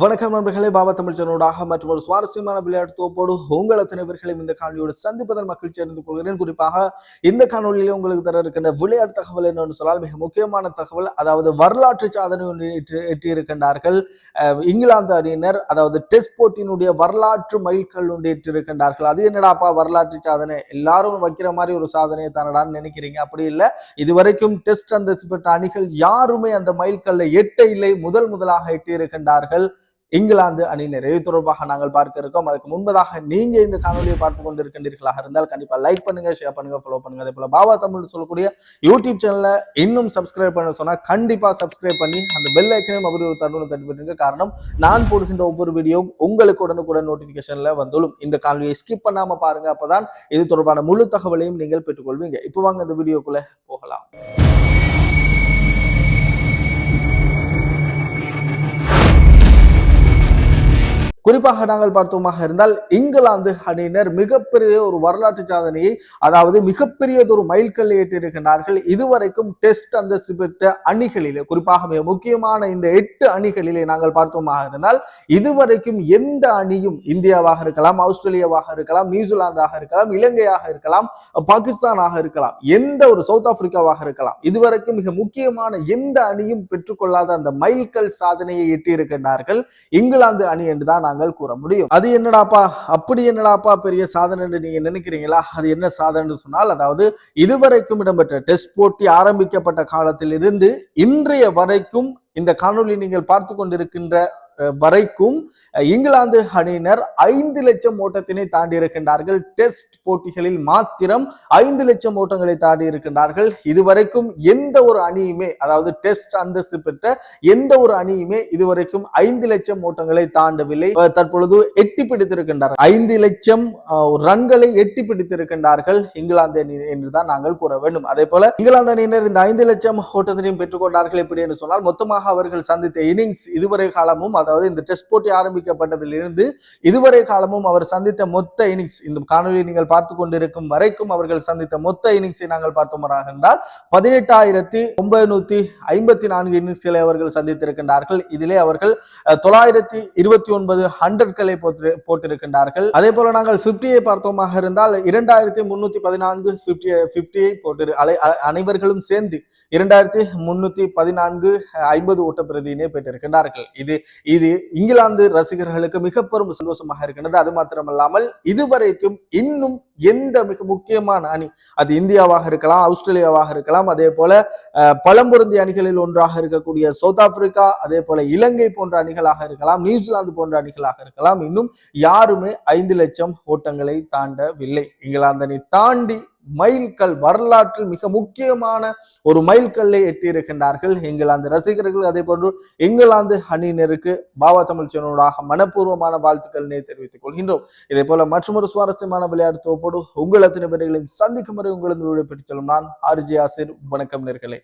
வணக்கம் நண்பர்களே பாபா தமிழ் சேனலோடாக மற்றும் ஒரு சுவாரஸ்யமான விளையாட்டு தோப்போடு உங்கள் அத்தனை பேர்களையும் இந்த காணொலியோடு சந்திப்பதன் மக்கள் சேர்ந்து கொள்கிறேன். குறிப்பாக இந்த காணொலியிலே உங்களுக்கு தர இருக்கின்ற விளையாட்டு தகவல் என்னன்னு சொன்னால் மிக முக்கியமான தகவல் அதாவது வரலாற்று சாதனை ஒன்று எட்டியிருக்கின்றார்கள் இங்கிலாந்து அணியினர் அதாவது டெஸ்ட் போட்டியினுடைய வரலாற்று மைல்கல் ஒன்று எட்டியிருக்கின்றார்கள் அது என்னடாப்பா வரலாற்று சாதனை? எல்லாரும் வைக்கிற மாதிரி ஒரு சாதனையை தானடான்னு நினைக்கிறீங்க? அப்படி இல்லை. இதுவரைக்கும் டெஸ்ட் அந்த பெற்ற அணிகள் யாருமே அந்த மைல்கல்லை எட்ட இல்லை முதல் முதலாக எட்டியிருக்கின்றார்கள். இங்கிலாந்து அணி இது தொடர்பாக நாங்கள் பார்க்க இருக்கோம். அதுக்கு முன்பதாக நீங்க இந்த காணொலியை பார்த்து கொண்டிருக்கின்றீர்களாக இருந்தால் கண்டிப்பா லைக் பண்ணுங்க ஷேர் பண்ணுங்க ஃபாலோ பண்ணுங்க. அதே போல பாபா தமிழ் சொல்லக்கூடிய யூடியூப் சேனல்ல இன்னும் சப்ஸ்கிரைப் பண்ண சொன்னா கண்டிப்பா சப்ஸ்கிரைப் பண்ணி அந்த பெல் ஐக்கனையும் அப்படி ஒரு தருணம் தட்டி காரணம் நான் போடுகின்ற ஒவ்வொரு வீடியோவும் உங்களுக்கு உடனுக்குடன் நோட்டிபிகேஷன்ல வந்துடும். இந்த காணொலியை ஸ்கிப் பண்ணாம பாருங்க. அப்பதான் இது தொடர்பான முழு தகவலையும் நீங்கள் பெற்றுக்கொள்வீங்க. இப்போ வாங்க இந்த வீடியோக்குள்ள போகலாம். குறிப்பாக நாங்கள் பார்த்தோமாக இருந்தால் இங்கிலாந்து அணியினர் மிகப்பெரிய ஒரு வரலாற்று சாதனையை அதாவது மிகப்பெரியதொரு மைல்கல்லை ஏற்றிருக்கிறார்கள் இதுவரைக்கும் டெஸ்ட் அந்தஸ்து பெற்ற அணிகளிலே குறிப்பாக மிக முக்கியமான இந்த எட்டு அணிகளிலே நாங்கள் பார்த்தோமாக இருந்தால் இதுவரைக்கும் எந்த அணியும் இந்தியாவாக இருக்கலாம் ஆஸ்திரேலியாவாக இருக்கலாம் நியூசிலாந்தாக இருக்கலாம் இலங்கையாக இருக்கலாம் பாகிஸ்தானாக இருக்கலாம் எந்த ஒரு சவுத் ஆப்பிரிக்காவாக இருக்கலாம் இதுவரைக்கும் மிக முக்கியமான எந்த அணியும் பெற்றுக்கொள்ளாத அந்த மைல்கல் சாதனையை எட்டியிருக்கிறார்கள் இங்கிலாந்து அணி என்று தான் நாங்கள் கூற முடியும். அது என்னடாப்பா? அப்படி என்னடாப்பா? பெரிய சாதனை என்று நீங்க நினைக்கிறீங்களா? அது என்ன சாதனை சொன்னால் அதாவது இதுவரைக்கும் இடம்பெற்ற டெஸ்ட் போட்டி ஆரம்பிக்கப்பட்ட காலத்திலிருந்து இன்றைய வரைக்கும் இந்த காணொளி நீங்கள் பார்த்து கொண்டிருக்கின்ற வரைக்கும் இங்கிலாந்து அணியினர் ஐந்து லட்சம் ஓட்டத்தினை தாண்டி இருக்கின்றார்கள் டெஸ்ட் போட்டிகளில் மாத்திரம் ஐந்து லட்சம் ஓட்டங்களை தாண்டி இருக்கின்றார்கள் இதுவரைக்கும் எந்த ஒரு அணியுமே அதாவது டெஸ்ட் அந்தஸ்து பெற்ற எந்த ஒரு அணியுமே இதுவரைக்கும் ஐந்து லட்சம் ஓட்டங்களை தாண்டவில்லை. தற்பொழுது எட்டி பிடித்திருக்கின்றார்கள். ஐந்து லட்சம் ரன்களை எட்டி பிடித்திருக்கின்றார்கள் இங்கிலாந்து அணி என்றுதான் நாங்கள் கூற வேண்டும். அதே போல இங்கிலாந்து அணியினர் இந்த ஐந்து லட்சம் ஓட்டத்தினையும் பெற்றுக்கொண்டார்கள் எப்படி என்று சொன்னால் மொத்தமாக அவர்கள் சந்தித்த இன்னிங்ஸ் இதுவரை காலமும் அதாவது இந்த டெஸ்ட் போட்டி ஆரம்பிக்கப்பட்டதிலிருந்து இதுவரை காலமும் அவர் சந்தித்த மொத்த இன்னிங்ஸ் இந்த காணொலியை நீங்கள் பார்த்து கொண்டிருக்கும் வரைக்கும் அவர்கள் சந்தித்த மொத்த இன்னிங்ஸை நாங்கள் பார்த்தோமாக என்றால் பதினெட்டாயிரத்தி ஒன்பது ஐம்பத்தி நான்கு இன்னிங்ஸ்களை அவர்கள் சந்தித்திருக்கின்றார்கள். இதிலே அவர்கள் தொள்ளாயிரத்தி இருபத்தி ஒன்பது ஹண்ட்ரட்களை போட்டு போட்டிருக்கின்றார்கள். அதே போல நாங்கள் பிப்டியை பார்த்தோமாக இருந்தால் இரண்டாயிரத்தி முன்னூத்தி பதினான்கு பிப்டி பிப்டியை போட்டு அலை- அனைவர்களும் சேர்ந்து இரண்டாயிரத்தி முன்னூத்தி பதினான்கு ஐம்பது ஓட்ட பிரதியினை பெற்றிருக்கின்றார்கள். இது இது இங்கிலாந்து ரசிகர்களுக்கு மிக பெரும் சந்தோஷமாக இருக்கின்றது. அது மாத்திரமல்லாமல் இதுவரைக்கும் இன்னும் எந்த மிக முக்கியமான அணி அது இந்தியாவாக இருக்கலாம் ஆஸ்திரேலியாவாக இருக்கலாம் அதே போல பழம்பொருந்திய அணிகளில் ஒன்றாக இருக்கக்கூடிய சவுத் ஆப்பிரிக்கா அதே போல இலங்கை போன்ற அணிகளாக இருக்கலாம் நியூசிலாந்து போன்ற அணிகளாக இருக்கலாம் இன்னும் யாருமே ஐந்து லட்சம் ஓட்டங்களை தாண்டவில்லை. இங்கிலாந்து அணி தாண்டி மைல்கல் வரலாற்றில் மிக முக்கியமான ஒரு மைல்கல்லை எட்டியிருக்கின்றார்கள். இங்கிலாந்து ரசிகர்கள் அதே போன்று இங்கிலாந்து அணியினருக்கு பாபா தமிழ் மனப்பூர்வமான வாழ்த்துக்களினை தெரிவித்துக் கொள்கின்றோம். இதே போல மற்றொரு சுவாரஸ்யமான விளையாட்டு தொகுப்போடு உங்கள் அத்தனை பேர்களையும் சந்திக்கும் வரை உங்களது விடைபெற்றுச் செல்லும் நான் ஆர்ஜி ஆசிர். வணக்கம் நேர்களே.